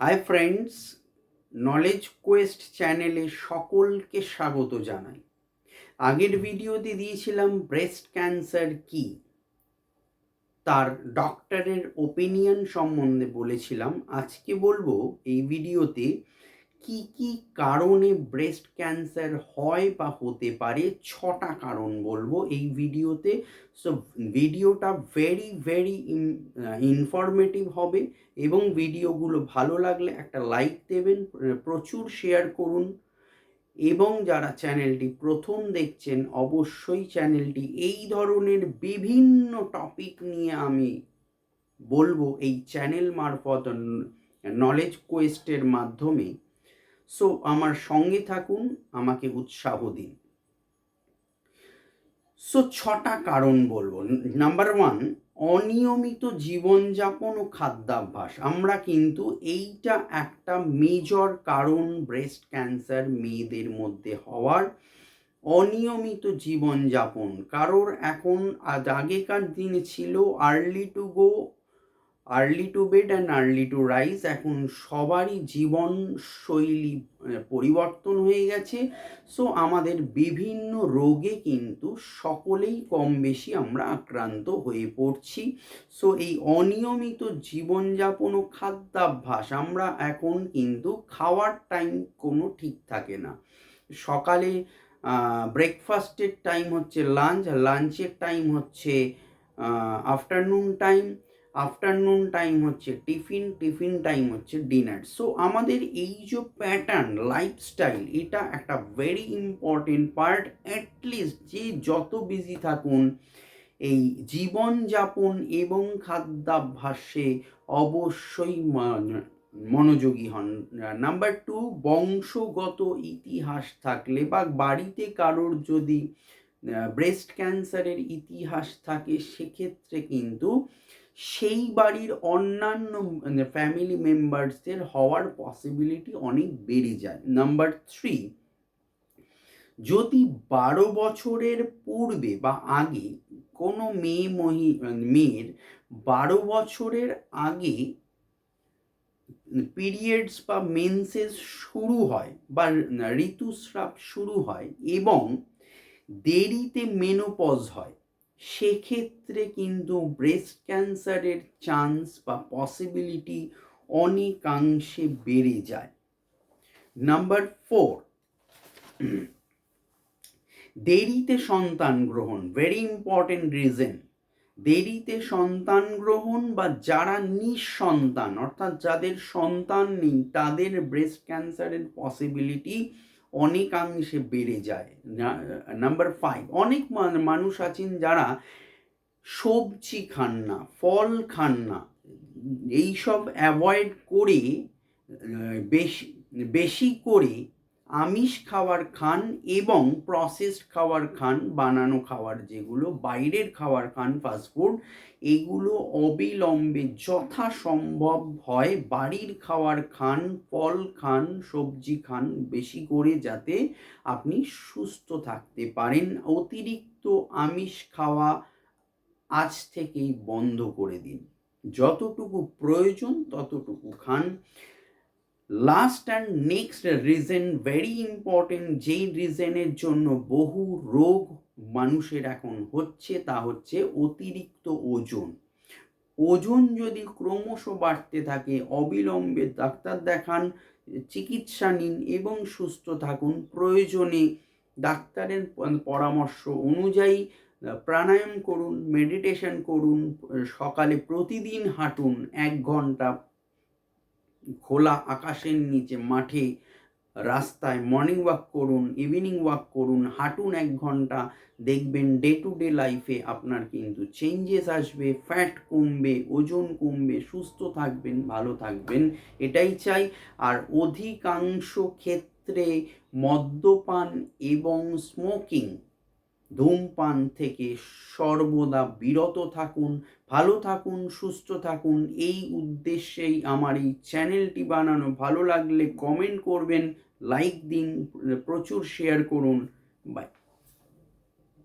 Hi friends knowledge Quest চ্যানেলে সকলকে স্বাগত জানাই। আগের ভিডিওতে দিয়েছিলাম ব্রেস্ট ক্যান্সার কি? তার ডক্টরের ওপিনিয়ন সম্বন্ধে বলেছিলাম। আজকে বলব এই ভিডিওতে কি কি কারণে ব্রেস্ট ক্যান্সার হয় বা হতে পারে? ছটা কারণ বলব এই ভিডিওতে। সো ভিডিওটা ভেরি ভেরি ইনফরমেটিভ হবে এবং ভিডিওগুলো ভালো লাগলে একটা লাইক দেবেন প্রচুর শেয়ার করুন। এবং যারা চ্যানেলটি প্রথম দেখছেন, অবশ্যই চ্যানেলটি এই ধরনের বিভিন্ন টপিক নিয়ে আমি বলব এই চ্যানেল মারফত নলেজ কোয়েস্টের মাধ্যমে। সো আমার সঙ্গে থাকুন, আমাকে উৎসাহ দিন। সো ছটা কারণ বলব। নাম্বার ওয়ান অনিয়মিত জীবনযাপন ও খাদ্যাভ্যাস। আমরা কিন্তু এইটা একটা মেজর কারণ ব্রেস্ট ক্যান্সার মেয়েদের মধ্যে হওয়ার অনিয়মিত জীবনযাপন। কারোর এখন আগেকার দিনে ছিল early to go early to bed and early to rise এখন সবারই জীবনশৈলী পরিবর্তন হয়ে গেছে। সো আমাদের বিভিন্ন রোগে কিন্তু সকলেই কম বেশি আমরা আক্রান্ত হয়ে পড়ছি। সো এই অনিয়মিত জীবনযাপন ও খাদ্যাভ্যাস আমরা এখন কিন্তু খাওয়ার টাইম কোনো ঠিক থাকে না। সকালে ব্রেকফাস্টের টাইম হচ্ছে লাঞ্চ লাঞ্চের টাইম হচ্ছে আফটারনুন টাইম আফটারনুন টাইম হচ্ছে, টিফিন টিফিন টাইম হচ্ছে ডিনার সো আমাদের এই যে প্যাটার্ন লাইফস্টাইল এটা একটা ভেরি ইম্পর্টেন্ট পার্ট অ্যাটলিস্ট যে যত বিজি থাকুন, এই জীবনযাপন এবং খাদ্যাভ্যাসে অবশ্যই মনোযোগী হন। নাম্বার টু বংশগত ইতিহাস থাকলে বা বাড়িতে কারোর যদি ব্রেস্ট ক্যান্সারের ইতিহাস থাকে সেক্ষেত্রে কিন্তু সেই বাড়ির অন্যান্য ফ্যামিলি মেম্বার্সদের হওয়ার পসিবিলিটি অনেক বেড়ে যায়। নাম্বার থ্রি যদি বারো বছরের পূর্বে বা আগে কোনো মেয়ে মহি, মেয়ের বারো বছরের আগে পিরিয়ডস বা মেন্সেস শুরু হয় বা ঋতুস্রাব শুরু হয় এবং দেরিতে মেনোপজ হয়, সেক্ষেত্রে কিন্তু ব্রেস্ট ক্যান্সারের চান্স বা পসিবিলিটি অনেকাংশে বেড়ে যায়। নাম্বার ফোর দেরিতে সন্তান গ্রহণ ভেরি ইম্পর্টেন্ট রিজন দেরিতে সন্তান গ্রহণ বা যারা নিঃসন্তান, অর্থাৎ যাদের সন্তান নেই, তাদের ব্রেস্ট ক্যান্সারের পসিবিলিটি অনেকাংশে বেড়ে যায়। নাম্বার ফাইভ অনেক মানুষ আছেন যারা সবজি খান না, ফল খান না। এইসব অ্যাভয়েড করে বেশি বেশি করে আমিষ খাবার খান এবং প্রসেসড খাবার খান, বানানো খাবার যেগুলো, বাইরের খাবার খান ফাস্টফুড এগুলো অবিলম্বে যথাসম্ভব হয় বাড়ির খাবার খান, ফল খান, সবজি খান বেশি করে যাতে আপনি সুস্থ থাকতে পারেন। অতিরিক্ত আমিষ খাওয়া আজ থেকেই বন্ধ করে দিন। যতটুকু প্রয়োজন ততটুকু খান। Last and next reason very important যেই রিজনের জন্য বহু রোগ মানুষের এখন হচ্ছে, তা হচ্ছে অতিরিক্ত ওজন। ওজন যদি ক্রমশ বাড়তে থাকে, অবিলম্বে ডাক্তার দেখান, চিকিৎসা নিন এবং সুস্থ থাকুন। প্রয়োজনে ডাক্তারের পরামর্শ অনুযায়ী প্রাণায়াম করুন মেডিটেশন করুন, সকালে প্রতিদিন হাঁটুন এক ঘণ্টা খোলা আকাশের নিচে মাঠে রাস্তায় মর্নিং ওয়াক করুন ইভিনিং ওয়াক করুন, হাঁটুন এক ঘণ্টা, দেখবেন ডে টু ডে লাইফে আপনার কিন্তু চেঞ্জেস আসবে ফ্যাট কমবে, ওজন কমবে, সুস্থ থাকবেন, ভালো থাকবেন, এটাই চাই। আর অধিকাংশ ক্ষেত্রে মদ্যপান এবং স্মোকিং ধূমপান থেকে সর্বদা বিরত থাকুন, ভালো থাকুন, সুস্থ থাকুন। এই উদ্দেশ্যেই আমার এই চ্যানেলটি বানানো। ভালো লাগলে কমেন্ট করবেন লাইক দিন, প্রচুর শেয়ার করুন। বাই